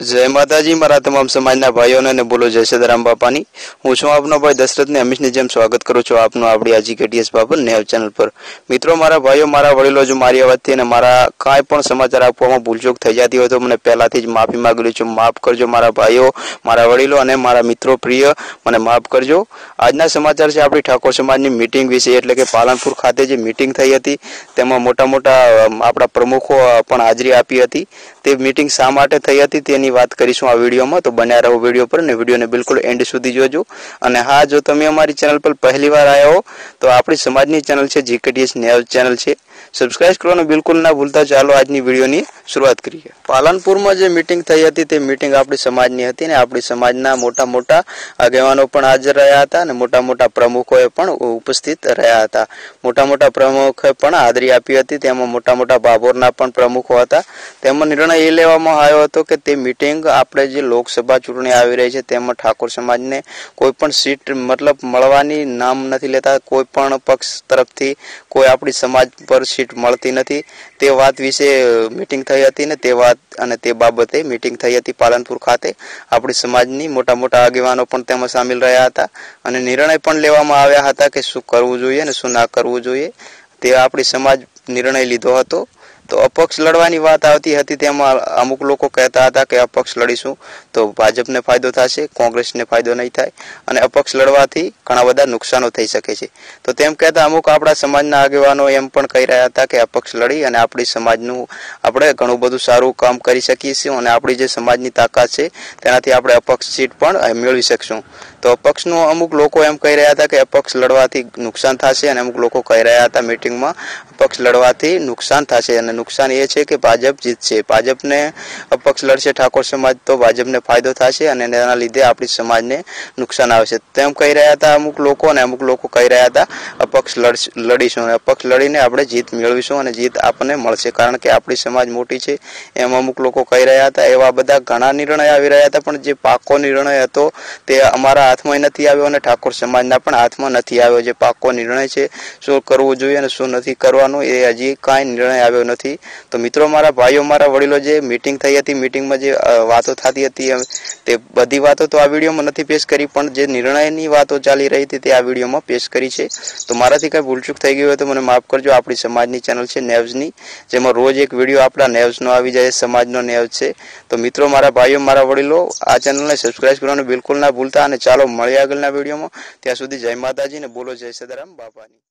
જય માતાજી, મારા તમામ સમાજના ભાઈઓને અને બોલો જય સદારામ બાપાની. હું છું આપનો ભાઈ દશરથને હંમેશની જેમ સ્વાગત કરું છું આપનું આપણી આજી કેટીએસ બાપર નેવ ચેનલ પર. મિત્રો, મારા ભાઈઓ, મારા વડીલો, જો મારી અવાજથી અને મારા કાંઈ પણ સમાચાર આપવામાં ભૂલચૂક થઈ જતી હોય તો મને પહેલાંથી જ માફી માગેલી છું. માફ કરજો, મારા ભાઈઓ, મારા વડીલો અને મારા મિત્રો પ્રિય, મને માફ કરજો. આજના સમાચાર છે આપણી ઠાકોર સમાજની મિટિંગ વિશે, એટલે કે પાલનપુર ખાતે જે મિટિંગ થઈ હતી, તેમાં મોટા મોટા આપણા પ્રમુખો પણ હાજરી આપી હતી. તે મિટિંગ શા માટે થઈ હતી તેની વાત કરીશું આ વિડીયોમાં, તો બન્યા રહો વીડિયો પર અને વિડીયોને બિલકુલ એન્ડ સુધી જોજો. અને હા, જો તમે અમારી ચેનલ પર પહેલી વાર આવ્યા હો, તો આપણી સમાજની ચેનલ છે જીકેટીએસ ન્યૂઝ ચેનલ છે. સબસ્ક્રાઇબ કરવાનું બિલકુલ ના ભૂલતા, ચાલો આજની વિડીયોની શરૂઆત કરીએ. પાલનપુરમાં જે મિટિંગ થઈ હતી, તે મિટિંગ આપણી સમાજની હતી ને આપણી સમાજના મોટા મોટા આગેવાનો પણ હાજર રહ્યા હતા અને મોટા મોટા પ્રમુખોએ પણ ઉપસ્થિત રહ્યા હતા. મોટા મોટા પ્રમુખોએ પણ હાજરી આપી હતી, તેમાં મોટા મોટા ભાભોરના પણ પ્રમુખો હતા. તેમાં નિર્ણય એ લેવામાં આવ્યો હતો કે તે મિટિંગ આપણે જે લોકસભા ચૂંટણી આવી રહી છે તેમાં ઠાકોર સમાજને કોઈ પણ સીટ મતલબ મળવાની નામ નથી લેતા, કોઈ પણ પક્ષ તરફથી કોઈ આપણી સમાજ પર સીટ મળતી નથી. તે વાત વિશે મિટિંગ થઈ હતી ને તે વાત અને તે બાબતે મિટિંગ થઈ હતી પાલનપુર ખાતે. આપણી સમાજની મોટા મોટા આગેવાનો પણ તેમાં સામેલ રહ્યા હતા અને નિર્ણય પણ લેવામાં આવ્યા હતા કે શું કરવું જોઈએ અને શું ના કરવું જોઈએ. તે આપણી સમાજ નિર્ણય લીધો હતો. તો અપક્ષ લડવાની વાત આવતી હતી તેમાં અમુક લોકો કહેતા હતા કે અપક્ષ લડીશું તો ભાજપને ફાયદો થશે, કોંગ્રેસને ફાયદો નહીં થાય અને અપક્ષ લડવાથી ઘણા બધા નુકસાનો થઈ શકે છે. તો તેમ કહેતા અમુક આપણા સમાજના આગેવાનો એમ પણ કહી રહ્યા હતા કે અપક્ષ લડી અને આપણી સમાજનું આપણે ઘણું બધું સારું કામ કરી શકીએ છીએ અને આપણી જે સમાજની તાકાત છે તેનાથી આપણે અપક્ષ સીટ પણ મેળવી શકશું. તો અપક્ષનું અમુક લોકો એમ કહી રહ્યા હતા કે અપક્ષ લડવાથી નુકસાન થશે અને અમુક લોકો કહી રહ્યા હતા મિટિંગમાં અપક્ષ લડવાથી નુકસાન થશે અને નુકસાન એ છે કે ભાજપ જીતશે ભાજપને અપક્ષ લડશે ઠાકોર સમાજ તો ભાજપને ફાયદો થશે અને તેના લીધે આપણી સમાજને નુકસાન આવશે. તેમ કહી રહ્યા હતા અમુક લોકો અને અમુક લોકો કહી રહ્યા હતા, અપક્ષ લડીશું અને અપક્ષ લડીને આપણે જીત મેળવીશું અને જીત આપણને મળશે. કારણ કે આપણી સમાજ મોટી છે એમ અમુક લોકો કહી રહ્યા હતા. એવા બધા ઘણા નિર્ણય આવી રહ્યા હતા, પણ જે પાકો નિર્ણય હતો તે અમારા હાથમાં નથી આવ્યો અને ઠાકોર સમાજના પણ હાથમાં નથી આવ્યો. જે પાકો નિર્ણય છે, શું કરવું જોઈએ અને શું નથી કરવાનું એ હજી કાંઈ નિર્ણય આવ્યો નથી. તો મિત્રો, મારા ભાઈઓ, મારા વડીલો જે મિટિંગ થઈ હતી મિટિંગમાં જે વાતો થતી હતી તે બધી વાતો તો આ વિડીયોમાં નથી પેશ કરી, પણ જે નિર્ણયની વાતો ચાલી રહી હતી તે આ વિડીયોમાં પેશ કરી છે. તો મારાથી કંઈ ભૂલચૂક થઈ ગઈ હોય તો મને માફ કરજો. આપણી સમાજની ચેનલ છે નેવ્ઝની જેમાં રોજ એક વીડિયો આપણા નેવ્ઝનો આવી જાય, સમાજનો નેવ છે. તો મિત્રો, મારા ભાઈઓ, મારા વડીલો, આ ચેનલને સબસ્ક્રાઈબ કરવાનું બિલકુલ ના ભૂલતા અને ચાલો મળીએ આગળના વિડીયોમાં. ત્યાં સુધી જય માતાજી ને બોલો જય સદારામ, બાપાની.